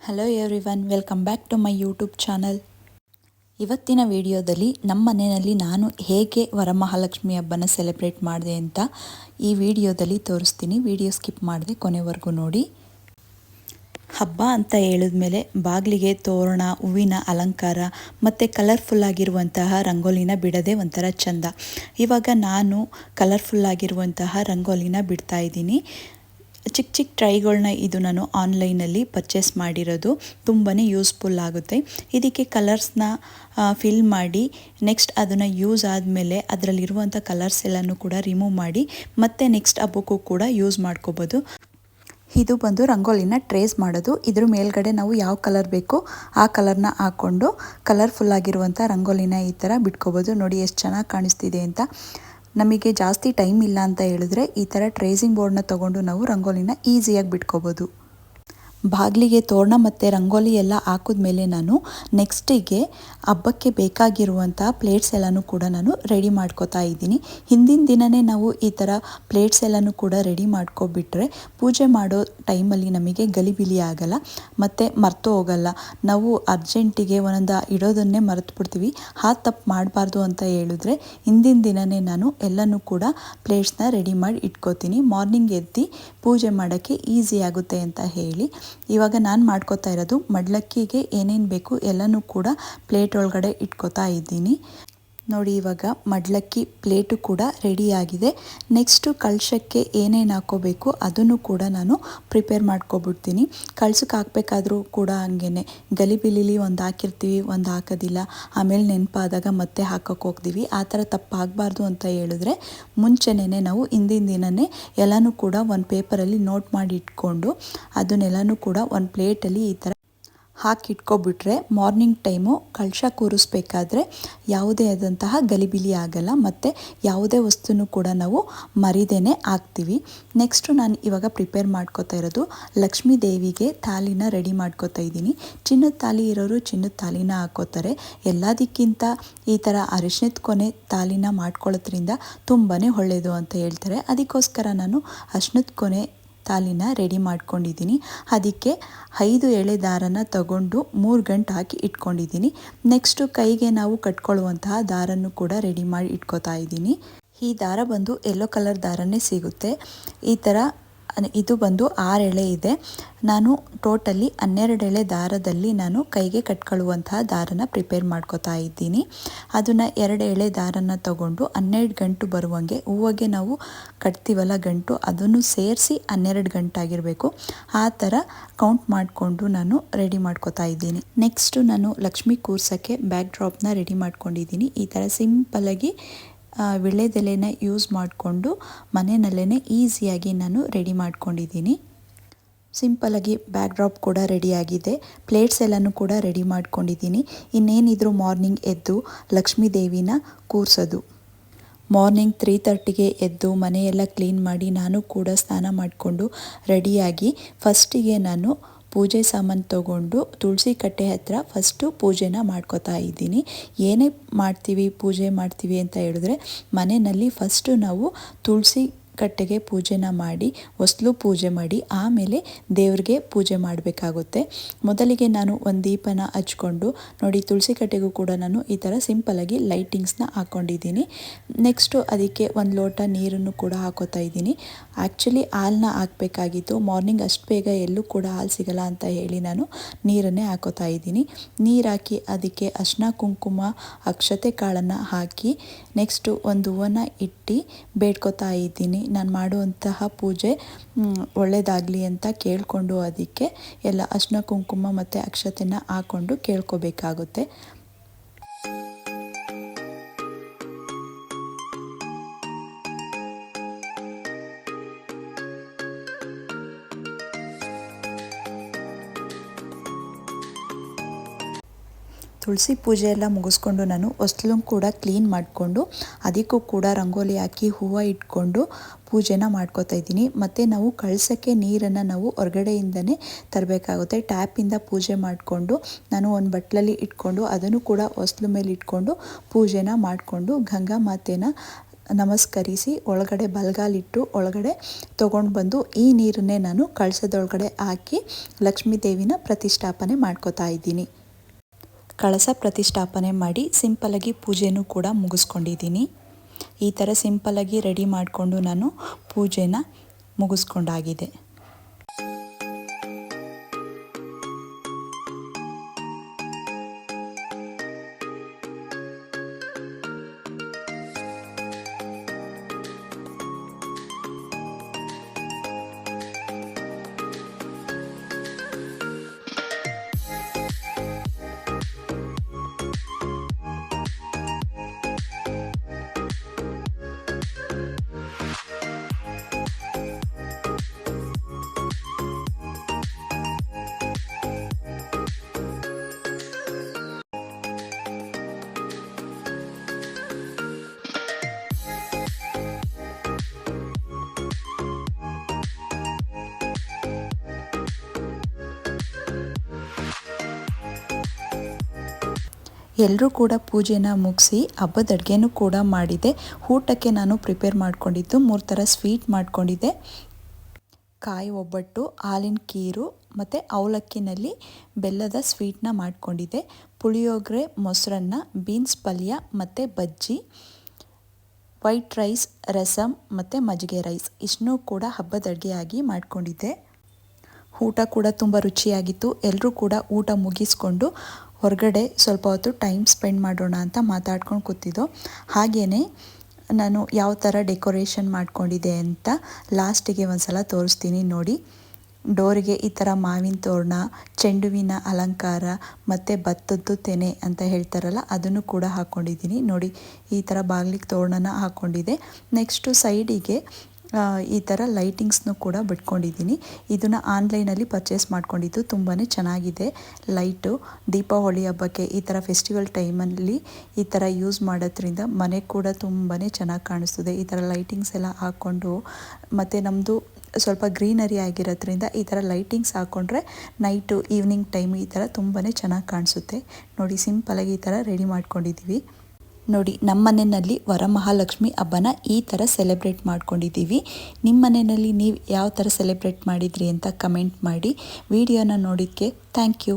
Hello everyone welcome back to my YouTube channel ಇವತ್ತಿನ ವಿಡಿಯೋದಲ್ಲಿ ನಮ್ಮ ಮನೆಯಲ್ಲಿ ನಾನು ಹೇಗೆ ವರಮಹಾಲಕ್ಷ್ಮಿ ಹಬ್ಬನ ಸೆಲೆಬ್ರೇಟ್ ಮಾಡಿದೆ ಅಂತ ಈ ವಿಡಿಯೋದಲ್ಲಿ ತೋರಿಸ್ತೀನಿ. ವಿಡಿಯೋ ಸ್ಕಿಪ್ ಮಾಡಿದೆ ಕೊನೆವರೆಗೂ ನೋಡಿ. ಹಬ್ಬ ಅಂತ ಹೇಳಿದ್ಮೇಲೆ ಬಾಗಿಲಿಗೆ ತೋರಣ, ಹೂವಿನ ಅಲಂಕಾರ ಮತ್ತು ಕಲರ್ಫುಲ್ ಆಗಿರುವಂತಹ ರಂಗೋಲಿನ ಬಿಡದೆ ಒಂಥರ ಚಂದ. ಇವಾಗ ನಾನು ಕಲರ್ಫುಲ್ ಆಗಿರುವಂತಹ ರಂಗೋಲಿನ ಬಿಡ್ತಾ ಇದ್ದೀನಿ. ಚಿಕ್ಕ ಚಿಕ್ಕ ಟ್ರೈಗಳನ್ನ ಇದು ನಾನು ಆನ್ಲೈನಲ್ಲಿ ಪರ್ಚೇಸ್ ಮಾಡಿರೋದು ತುಂಬಾ ಯೂಸ್ಫುಲ್ ಆಗುತ್ತೆ. ಇದಕ್ಕೆ ಕಲರ್ಸ್ನ ಫಿಲ್ ಮಾಡಿ, ನೆಕ್ಸ್ಟ್ ಅದನ್ನು ಯೂಸ್ ಆದಮೇಲೆ ಅದರಲ್ಲಿರುವಂಥ ಕಲರ್ಸ್ ಎಲ್ಲನೂ ಕೂಡ ರಿಮೂವ್ ಮಾಡಿ, ಮತ್ತೆ ನೆಕ್ಸ್ಟ್ ಹಬ್ಬಕ್ಕೂ ಕೂಡ ಯೂಸ್ ಮಾಡ್ಕೋಬೋದು. ಇದು ಬಂದು ರಂಗೋಲಿನ ಟ್ರೇಸ್ ಮಾಡೋದು. ಇದ್ರ ಮೇಲ್ಗಡೆ ನಾವು ಯಾವ ಕಲರ್ ಬೇಕು ಆ ಕಲರ್ನ ಹಾಕ್ಕೊಂಡು ಕಲರ್ಫುಲ್ ಆಗಿರುವಂಥ ರಂಗೋಲಿನ ಈ ಥರ ಬಿಟ್ಕೋಬೋದು. ನೋಡಿ, ಎಷ್ಟು ಚೆನ್ನಾಗಿ ಕಾಣಿಸ್ತಿದೆ ಅಂತ. ನಮಗೆ ಜಾಸ್ತಿ ಟೈಮ್ ಇಲ್ಲ ಅಂತ ಹೇಳಿದ್ರೆ ಈ ಥರ ಟ್ರೇಸಿಂಗ್ ಬೋರ್ಡ್ನ ತೊಗೊಂಡು ನಾವು ರಂಗೋಲಿನ ಈಸಿಯಾಗಿ ಬಿಟ್ಕೋಬೋದು. ಬಾಗಿಲಿಗೆ ತೋರಣ ಮತ್ತು ರಂಗೋಲಿ ಎಲ್ಲ ಹಾಕಿದ್ಮೇಲೆ ನಾನು ನೆಕ್ಸ್ಟಿಗೆ ಹಬ್ಬಕ್ಕೆ ಬೇಕಾಗಿರುವಂಥ ಪ್ಲೇಟ್ಸ್ ಎಲ್ಲನೂ ಕೂಡ ನಾನು ರೆಡಿ ಮಾಡ್ಕೋತಾ ಇದ್ದೀನಿ. ಹಿಂದಿನ ದಿನವೇ ನಾವು ಈ ಥರ ಪ್ಲೇಟ್ಸ್ ಎಲ್ಲನೂ ಕೂಡ ರೆಡಿ ಮಾಡ್ಕೊಬಿಟ್ರೆ ಪೂಜೆ ಮಾಡೋ ಟೈಮಲ್ಲಿ ನಮಗೆ ಗಲಿಬಿಲಿ ಆಗಲ್ಲ, ಮತ್ತು ಮರ್ತು ಹೋಗಲ್ಲ. ನಾವು ಅರ್ಜೆಂಟಿಗೆ ಒಂದೊಂದು ಇಡೋದನ್ನೇ ಮರೆತು ಬಿಡ್ತೀವಿ ಆ ತಪ್ಪು ಮಾಡಬಾರ್ದು ಅಂತ ಹೇಳಿದ್ರೆ ಹಿಂದಿನ ದಿನವೇ ನಾನು ಎಲ್ಲನೂ ಕೂಡ ಪ್ಲೇಟ್ಸ್ನ ರೆಡಿ ಮಾಡಿ ಇಟ್ಕೋತೀನಿ. ಮಾರ್ನಿಂಗ್ ಎದ್ದು ಪೂಜೆ ಮಾಡೋಕ್ಕೆ ಈಸಿ ಆಗುತ್ತೆ ಅಂತ ಹೇಳಿ. ಇವಾಗ ನಾನು ಮಾಡ್ಕೋತಾ ಇರೋದು ಮಡ್ಲಕ್ಕಿಗೆ ಏನೇನು ಬೇಕು ಎಲ್ಲನೂ ಕೂಡ ಪ್ಲೇಟ್ ಒಳಗಡೆ ಇಟ್ಕೋತಾ ಇದ್ದೀನಿ. ನೋಡಿ ಇವಾಗ ಮಡ್ಲಕ್ಕಿ ಪ್ಲೇಟು ಕೂಡ ರೆಡಿಯಾಗಿದೆ. ನೆಕ್ಸ್ಟು ಕಳಶಕ್ಕೆ ಏನೇನು ಹಾಕೋಬೇಕು ಅದನ್ನು ಕೂಡ ನಾನು ಪ್ರಿಪೇರ್ ಮಾಡ್ಕೊಬಿಡ್ತೀನಿ. ಕಳ್ಸಕ್ಕೆ ಹಾಕ್ಬೇಕಾದ್ರೂ ಕೂಡ ಹಂಗೇ ಗಲಿಬಿಲಿಲಿ ಒಂದು ಹಾಕಿರ್ತೀವಿ, ಒಂದು ಹಾಕೋದಿಲ್ಲ. ಆಮೇಲೆ ನೆನಪಾದಾಗ ಮತ್ತೆ ಹಾಕೋಕೆ ಹೋಗ್ತೀವಿ. ಆ ಥರ ತಪ್ಪಾಗಬಾರ್ದು ಅಂತ ಹೇಳಿದ್ರೆ ಮುಂಚೆನೇ ನಾವು ಹಿಂದಿನ ದಿನವೇ ಎಲ್ಲನೂ ಕೂಡ ಒಂದು ಪೇಪರಲ್ಲಿ ನೋಟ್ ಮಾಡಿ ಇಟ್ಕೊಂಡು ಅದನ್ನೆಲ್ಲನೂ ಕೂಡ ಒಂದು ಪ್ಲೇಟಲ್ಲಿ ಈ ಥರ ಹಾಕಿಟ್ಕೊಬಿಟ್ರೆ ಮಾರ್ನಿಂಗ್ ಟೈಮು ಕಳಶ ಕೂರಿಸ್ಬೇಕಾದ್ರೆ ಯಾವುದೇ ಆದಂತಹ ಗಲಿಬಿಲಿ ಆಗಲ್ಲ ಮತ್ತು ಯಾವುದೇ ವಸ್ತುನೂ ಕೂಡ ನಾವು ಮರಿದೇನೆ ಹಾಕ್ತೀವಿ. ನೆಕ್ಸ್ಟು ನಾನು ಇವಾಗ ಪ್ರಿಪೇರ್ ಮಾಡ್ಕೋತಾ ಇರೋದು ಲಕ್ಷ್ಮೀ ದೇವಿಗೆ ತಾಲಿನ ರೆಡಿ ಮಾಡ್ಕೋತಾ ಇದ್ದೀನಿ. ಚಿನ್ನದ ತಾಲಿ ಇರೋರು ಚಿನ್ನದ ತಾಲಿನ ಹಾಕೋತಾರೆ ಎಲ್ಲದಕ್ಕಿಂತ ಈ ಥರ ಅರಿಶಿನದ ಕೊನೆ ತಾಲಿನ ಮಾಡ್ಕೊಳ್ಳೋದ್ರಿಂದ ತುಂಬಾ ಒಳ್ಳೆಯದು ಅಂತ ಹೇಳ್ತಾರೆ. ಅದಕ್ಕೋಸ್ಕರ ನಾನು ಅರ್ಶಿನದ ಕೊನೆ ತಾಲಿನ ರೆಡಿ ಮಾಡ್ಕೊಂಡಿದ್ದೀನಿ. ಅದಕ್ಕೆ ಐದು ಎಳೆ ದಾರನ ತಗೊಂಡು ಮೂರು ಗಂಟು ಹಾಕಿ ಇಟ್ಕೊಂಡಿದ್ದೀನಿ. ನೆಕ್ಸ್ಟು ಕೈಗೆ ನಾವು ಕಟ್ಕೊಳ್ಳುವಂತಹ ದಾರನ್ನು ಕೂಡ ರೆಡಿ ಮಾಡಿ ಇಟ್ಕೋತಾ ಇದ್ದೀನಿ. ಈ ದಾರ ಬಂದು ಯೆಲ್ಲೋ ಕಲರ್ ದಾರನೇ ಸಿಗುತ್ತೆ. ಈ ಥರ ಇದು ಬಂದು ಆರು ಎಳೆ ಇದೆ. ನಾನು ಟೋಟಲಿ ಹನ್ನೆರಡು ಎಳೆ ದಾರದಲ್ಲಿ ನಾನು ಕೈಗೆ ಕಟ್ಕೊಳ್ಳುವಂತಹ ದಾರನ ಪ್ರಿಪೇರ್ ಮಾಡ್ಕೋತಾ ಇದ್ದೀನಿ. ಅದನ್ನು ಎರಡು ಎಳೆ ದಾರನ ತಗೊಂಡು ಹನ್ನೆರಡು ಗಂಟು ಬರುವಂಗೆ ಹೂವಿಗೆ ನಾವು ಕಟ್ತೀವಲ್ಲ ಗಂಟು, ಅದನ್ನು ಸೇರಿಸಿ ಹನ್ನೆರಡು ಗಂಟಾಗಿರಬೇಕು. ಆ ಥರ ಕೌಂಟ್ ಮಾಡಿಕೊಂಡು ನಾನು ರೆಡಿ ಮಾಡ್ಕೋತಾ ಇದ್ದೀನಿ. ನೆಕ್ಸ್ಟು ನಾನು ಲಕ್ಷ್ಮಿ ಕೂರ್ಸೋಕ್ಕೆ ಬ್ಯಾಕ್ ಡ್ರಾಪ್ನ ರೆಡಿ ಮಾಡ್ಕೊಂಡಿದ್ದೀನಿ. ಈ ಥರ ಸಿಂಪಲಾಗಿ ವಿಳ್ಳೆದೆಲೆನ ಯೂಸ್ ಮಾಡಿಕೊಂಡು ಮನೆಯಲ್ಲೇ ಈಸಿಯಾಗಿ ನಾನು ರೆಡಿ ಮಾಡ್ಕೊಂಡಿದ್ದೀನಿ. ಸಿಂಪಲಾಗಿ ಬ್ಯಾಕ್ ಡ್ರಾಪ್ ಕೂಡ ರೆಡಿಯಾಗಿದೆ ಪ್ಲೇಟ್ಸ್ ಎಲ್ಲನೂ ಕೂಡ ರೆಡಿ ಮಾಡ್ಕೊಂಡಿದ್ದೀನಿ. ಇನ್ನೇನಿದ್ರು ಮಾರ್ನಿಂಗ್ ಎದ್ದು ಲಕ್ಷ್ಮೀ ದೇವಿನ ಕೂರಿಸೋದು. ಮಾರ್ನಿಂಗ್ ತ್ರೀ ತರ್ಟಿಗೆ ಎದ್ದು ಮನೆಯೆಲ್ಲ ಕ್ಲೀನ್ ಮಾಡಿ ನಾನು ಕೂಡ ಸ್ನಾನ ಮಾಡಿಕೊಂಡು ರೆಡಿಯಾಗಿ ಫಸ್ಟಿಗೆ ನಾನು ಪೂಜೆ ಸಾಮಾನು ತೊಗೊಂಡು ತುಳಸಿ ಕಟ್ಟೆ ಹತ್ರ ಫಸ್ಟು ಪೂಜೆನ ಮಾಡ್ಕೋತಾ ಇದ್ದೀನಿ. ಏನೇ ಮಾಡ್ತೀವಿ, ಪೂಜೆ ಮಾಡ್ತೀವಿ ಅಂತ ಹೇಳಿದ್ರೆ ಮನೆಯಲ್ಲಿ ಫಸ್ಟು ನಾವು ತುಳಸಿ ಕಟ್ಟೆಗೆ ಪೂಜೆನ ಮಾಡಿ, ಹೊಸ್ಲು ಪೂಜೆ ಮಾಡಿ, ಆಮೇಲೆ ದೇವ್ರಿಗೆ ಪೂಜೆ ಮಾಡಬೇಕಾಗುತ್ತೆ. ಮೊದಲಿಗೆ ನಾನು ಒಂದು ದೀಪನ ಹಚ್ಕೊಂಡು, ನೋಡಿ ತುಳಸಿ ಕಟ್ಟೆಗೂ ಕೂಡ ನಾನು ಈ ಥರ ಸಿಂಪಲಾಗಿ ಲೈಟಿಂಗ್ಸ್ನ ಹಾಕ್ಕೊಂಡಿದ್ದೀನಿ ನೆಕ್ಸ್ಟು ಅದಕ್ಕೆ ಒಂದು ಲೋಟ ನೀರನ್ನು ಕೂಡ ಹಾಕೋತಾ ಇದ್ದೀನಿ. ಆ್ಯಕ್ಚುಲಿ ಹಾಲನ್ನ ಹಾಕಬೇಕಾಗಿತ್ತು. ಮಾರ್ನಿಂಗ್ ಅಷ್ಟು ಬೇಗ ಎಲ್ಲೂ ಕೂಡ ಹಾಲು ಸಿಗಲ್ಲ ಅಂತ ಹೇಳಿ ನಾನು ನೀರನ್ನೇ ಹಾಕೋತಾ ಇದ್ದೀನಿ. ನೀರು ಹಾಕಿ ಅದಕ್ಕೆ ಅರ್ಶಿನ ಕುಂಕುಮ, ಅಕ್ಷತೆ ಕಾಳನ್ನು ಹಾಕಿ ನೆಕ್ಸ್ಟು ಒಂದು ಹೂವನ್ನು ಇಟ್ಟು ಬೇಡ್ಕೋತಾ ಇದ್ದೀನಿ. ನಾನು ಮಾಡುವಂತಹ ಪೂಜೆ ಒಳ್ಳೆಯದಾಗಲಿ ಅಂತ ಕೇಳಿಕೊಂಡು ಅದಕ್ಕೆ ಎಲ್ಲ ಅರ್ಶಿನ ಕುಂಕುಮ ಮತ್ತು ಅಕ್ಷತೆನ ಹಾಕ್ಕೊಂಡು ಕೇಳ್ಕೋಬೇಕಾಗುತ್ತೆ. ತುಳಸಿ ಪೂಜೆ ಎಲ್ಲ ಮುಗಿಸ್ಕೊಂಡು ನಾನು ಹೊಸ್ಲು ಕೂಡ ಕ್ಲೀನ್ ಮಾಡಿಕೊಂಡು, ಅದಕ್ಕೂ ಕೂಡ ರಂಗೋಲಿ ಹಾಕಿ ಹೂವು ಇಟ್ಕೊಂಡು ಪೂಜೆನ ಮಾಡ್ಕೋತಾ ಇದ್ದೀನಿ. ಮತ್ತು ನಾವು ಕಳಸಕ್ಕೆ ನೀರನ್ನು ನಾವು ಹೊರಗಡೆಯಿಂದನೇ ತರಬೇಕಾಗುತ್ತೆ. ಟ್ಯಾಪಿಂದ ಪೂಜೆ ಮಾಡಿಕೊಂಡು, ನಾನು ಒಂದು ಬಟ್ಲಲ್ಲಿ ಇಟ್ಕೊಂಡು, ಅದನ್ನು ಕೂಡ ಹೊಸ್ಲು ಮೇಲೆ ಇಟ್ಕೊಂಡು ಪೂಜೆನ ಮಾಡಿಕೊಂಡು ಗಂಗಾ ಮಾತೆನ ನಮಸ್ಕರಿಸಿ, ಒಳಗಡೆ ಬಲ್ಗಾಲಿಟ್ಟು ಒಳಗಡೆ ತೊಗೊಂಡು ಬಂದು ಈ ನೀರನ್ನೇ ನಾನು ಕಳಸದೊಳಗಡೆ ಹಾಕಿ ಲಕ್ಷ್ಮೀ ದೇವಿನ ಪ್ರತಿಷ್ಠಾಪನೆ ಮಾಡ್ಕೋತಾ ಇದ್ದೀನಿ. ಕಳಸ ಪ್ರತಿಷ್ಠಾಪನೆ ಮಾಡಿ ಸಿಂಪಲಾಗಿ ಪೂಜೆನೂ ಕೂಡ ಮುಗಿಸ್ಕೊಂಡಿದ್ದೀನಿ. ಈ ಥರ ಸಿಂಪಲಾಗಿ ರೆಡಿ ಮಾಡಿಕೊಂಡು ನಾನು ಪೂಜೆನ ಮುಗಿಸ್ಕೊಂಡಾಗಿದೆ. ಎಲ್ಲರೂ ಕೂಡ ಪೂಜೆನ ಮುಗಿಸಿ ಹಬ್ಬದ ಅಡುಗೆನೂ ಕೂಡ ಮಾಡಿದೆ. ಊಟಕ್ಕೆ ನಾನು ಪ್ರಿಪೇರ್ ಮಾಡ್ಕೊಂಡಿದ್ದು ಮೂರು ಥರ ಸ್ವೀಟ್ ಮಾಡಿಕೊಂಡಿದ್ದೆ. ಕಾಯಿ ಒಬ್ಬಟ್ಟು, ಹಾಲಿನ ಕೀರು ಮತ್ತು ಅವಲಕ್ಕಿನಲ್ಲಿ ಬೆಲ್ಲದ ಸ್ವೀಟ್ನ ಮಾಡಿಕೊಂಡಿದ್ದೆ. ಪುಳಿಯೋಗರೆ, ಮೊಸರನ್ನ ಬೀನ್ಸ್ ಪಲ್ಯ ಮತ್ತು ಬಜ್ಜಿ ವೈಟ್ ರೈಸ್ ರಸಮ್ ಮತ್ತು ಮಜ್ಜಿಗೆ ರೈಸ್ ಇಷ್ಟನ್ನೂ ಕೂಡ ಹಬ್ಬದ ಅಡುಗೆಯಾಗಿ ಮಾಡಿಕೊಂಡಿದ್ದೆ. ಊಟ ಕೂಡ ತುಂಬ ರುಚಿಯಾಗಿತ್ತು. ಎಲ್ಲರೂ ಕೂಡ ಊಟ ಮುಗಿಸ್ಕೊಂಡು ಹೊರಗಡೆ ಸ್ವಲ್ಪ ಹೊತ್ತು ಟೈಮ್ ಸ್ಪೆಂಡ್ ಮಾಡೋಣ ಅಂತ ಮಾತಾಡ್ಕೊಂಡು ಕೂತಿದ್ದೋ. ಹಾಗೆಯೇ ನಾನು ಯಾವ ಥರ ಡೆಕೋರೇಷನ್ ಮಾಡ್ಕೊಂಡಿದ್ದೆ ಅಂತ ಲಾಸ್ಟಿಗೆ ಒಂದು ಸಲ ತೋರಿಸ್ತೀನಿ ನೋಡಿ. ಡೋರಿಗೆ ಈ ಥರ ಮಾವಿನ ತೋರಣ, ಚೆಂಡುವಿನ ಅಲಂಕಾರ ಮತ್ತು ಭತ್ತದ್ದು ತೆನೆ ಅಂತ ಹೇಳ್ತಾರಲ್ಲ, ಅದನ್ನು ಕೂಡ ಹಾಕ್ಕೊಂಡಿದ್ದೀನಿ ನೋಡಿ, ಈ ಥರ ಬಾಗಿಲಿಗೆ ತೋರಣನ ಹಾಕ್ಕೊಂಡಿದೆ ನೆಕ್ಸ್ಟು ಸೈಡಿಗೆ ಈ ಥರ ಲೈಟಿಂಗ್ಸ್ನು ಕೂಡ ಬಿಟ್ಕೊಂಡಿದ್ದೀನಿ. ಇದನ್ನು ಆನ್ಲೈನಲ್ಲಿ ಪರ್ಚೇಸ್ ಮಾಡ್ಕೊಂಡಿದ್ದು ತುಂಬಾ ಚೆನ್ನಾಗಿದೆ. ಲೈಟು ದೀಪಾವಳಿ ಹಬ್ಬಕ್ಕೆ ಈ ಥರ ಫೆಸ್ಟಿವಲ್ ಟೈಮಲ್ಲಿ ಈ ಥರ ಯೂಸ್ ಮಾಡೋದ್ರಿಂದ ಮನೆ ಕೂಡ ತುಂಬಾ ಚೆನ್ನಾಗಿ ಕಾಣಿಸ್ತದೆ. ಈ ಥರ ಲೈಟಿಂಗ್ಸ್ ಎಲ್ಲ ಹಾಕ್ಕೊಂಡು ಮತ್ತು ನಮ್ಮದು ಸ್ವಲ್ಪ ಗ್ರೀನರಿ ಆಗಿರೋದ್ರಿಂದ ಈ ಥರ ಲೈಟಿಂಗ್ಸ್ ಹಾಕ್ಕೊಂಡ್ರೆ ನೈಟು ಈವ್ನಿಂಗ್ ಟೈಮ್ ಈ ಥರ ತುಂಬಾ ಚೆನ್ನಾಗಿ ಕಾಣಿಸುತ್ತೆ. ನೋಡಿ ಸಿಂಪಲಾಗಿ ಈ ಥರ ರೆಡಿ ಮಾಡ್ಕೊಂಡಿದ್ದೀವಿ ನೋಡಿ, ನಮ್ಮ ಮನೆಯಲ್ಲಿ ವರಮಹಾಲಕ್ಷ್ಮಿ ಹಬ್ಬನ ಈ ಥರ ಸೆಲೆಬ್ರೇಟ್ ಮಾಡ್ಕೊಂಡಿದ್ದೀವಿ. ನಿಮ್ಮ ಮನೆಯಲ್ಲಿ ನೀವು ಯಾವ ಥರ ಸೆಲೆಬ್ರೇಟ್ ಮಾಡಿದ್ರಿ ಅಂತ ಕಮೆಂಟ್ ಮಾಡಿ. ವಿಡಿಯೋನ ನೋಡಿದ್ದಕ್ಕೆ ಥ್ಯಾಂಕ್ ಯು.